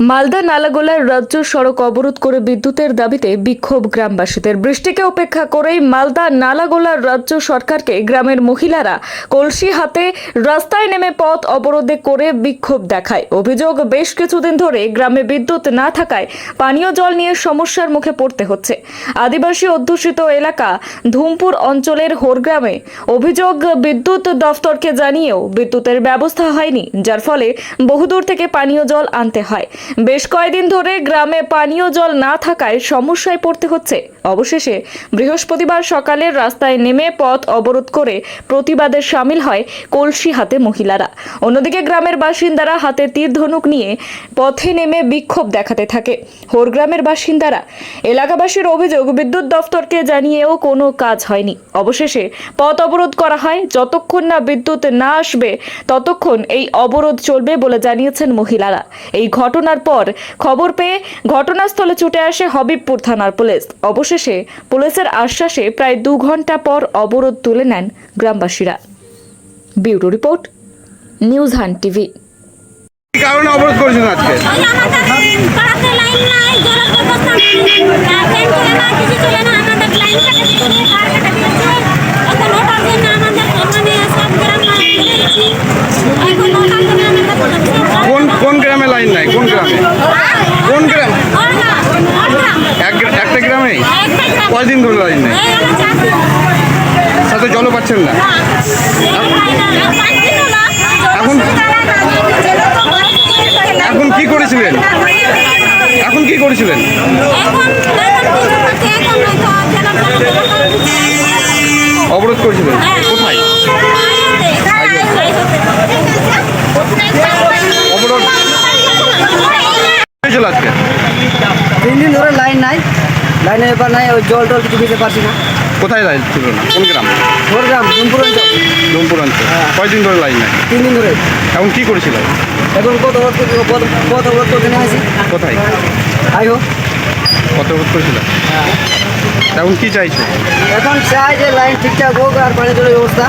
মালদা নালাগোলার রাজ্য সড়ক অবরোধ করে বিদ্যুতের দাবিতে বিক্ষোভ গ্রামবাসীদের। বৃষ্টিকে উপেক্ষা করেই মালদা নালাগোলার রাজ্য সরকারকে গ্রামের মহিলারা কলসি হাতে রাস্তায় নেমে পথ অবরোধে করে বিক্ষোভ দেখায়। অভিযোগ বেশ কিছুদিন ধরে গ্রামে বিদ্যুৎ না থাকায় পানীয় জল নিয়ে সমস্যার মুখে পড়তে হচ্ছে। আদিবাসী অধ্যুষিত এলাকা ধুমপুর অঞ্চলের হোরগ্রামে অভিযোগ বিদ্যুৎ দফতরকে জানিয়েও বিদ্যুতের ব্যবস্থা হয়নি, যার ফলে বহুদূর থেকে পানীয় জল আনতে হয়। বেশ কয়েকদিন ধরে গ্রামে পানীয় জল না থাকায় সমস্যায় পড়তে হচ্ছে। অবশেষে বৃহস্পতিবার সকালে রাস্তায় নেমে পথ অবরোধ করে প্রতিবাদে সামিল হয় কলসি হাতে মহিলারা। অন্যদিকে গ্রামের বাসিন্দারা হাতে তীর ধনুক নিয়ে পথে নেমে বিক্ষোভ দেখাতে থাকে। হোরগ্রামের বাসিন্দারা, এলাকাবাসীর অভিযোগ, বিদ্যুৎ দফতরকে জানিয়েও কোনো কাজ হয়নি। অবশেষে পথ অবরোধ করা হয়। যতক্ষণ না বিদ্যুৎ না আসবে, ততক্ষণ এই অবরোধ চলবে বলে জানিয়েছেন মহিলারা। এই ঘটনার পর খবর পেয়ে ঘটনাস্থলে ছুটে আসে হবিবপুর থানার পুলিশ। অবশেষে পুলিশের আশ্বাসে প্রায় দু ঘণ্টা পর অবরোধ তুলে নেন গ্রামবাসীরা। ব্যুরো রিপোর্ট নিউজ হান টিভি। কারণে অবরোধ করেছেন আজকে ওই আমাদের পাড়াতে লাইন নাই জলের ব্যবস্থা নাই ট্রেন চলে না কিছু চলে না আমাদের লাইন কাটা দিয়েছে তার কাটা দিয়েছে এখন ওটার জন্য আমাদের মানে সব গ্রাম ঘুরেছি এখন ওটার জন্য আমাদের কোন কোন গ্রামে লাইন নাই কোন গ্রামে? কোন গ্রাম? একটা গ্রামে কয়দিন ধরে লাইন নাই? সাথে জলও পাচ্ছেন না? এখন এখন কি করেছিলেন? এখন কি করেছিলেন? অবরোধ করেছিলেন? কোথায়? হয়েছিল আজকে? তিন দিন ধরে লাইন নাই। লাইনের ব্যাপার নাই ওই জল টল কিছু দিতে পারছি না। কোথায় লাইন ছিল? না কোন গ্রাম? ভোরগ্রাম দুমপুর অঞ্চল। ডোমপুর অঞ্চল। কয়দিন ধরে লাইন নাই? তিন দিন ধরে। এখন কি করেছিল? এখন কত অবরোধ কত অবরোধ করতে নেমেছি কোথায়? আই হোক। কত অবরোধ করেছিল এখন কি চাইছো? এখন চাই যে লাইন ঠিকঠাক হোক আর পানি জলের ব্যবস্থা।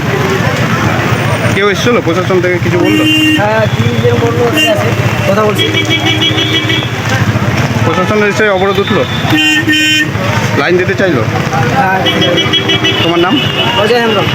কেউ এসেছিল? প্রশাসন থেকে কিছু বলল? হ্যাঁ তিন দিন বলল কথা বলছি। প্রশাসন এসে অবরোধ উঠল? লাইন দিতে চাইলো? হ্যাঁ। তোমার নাম? অজয় হেমব্রম।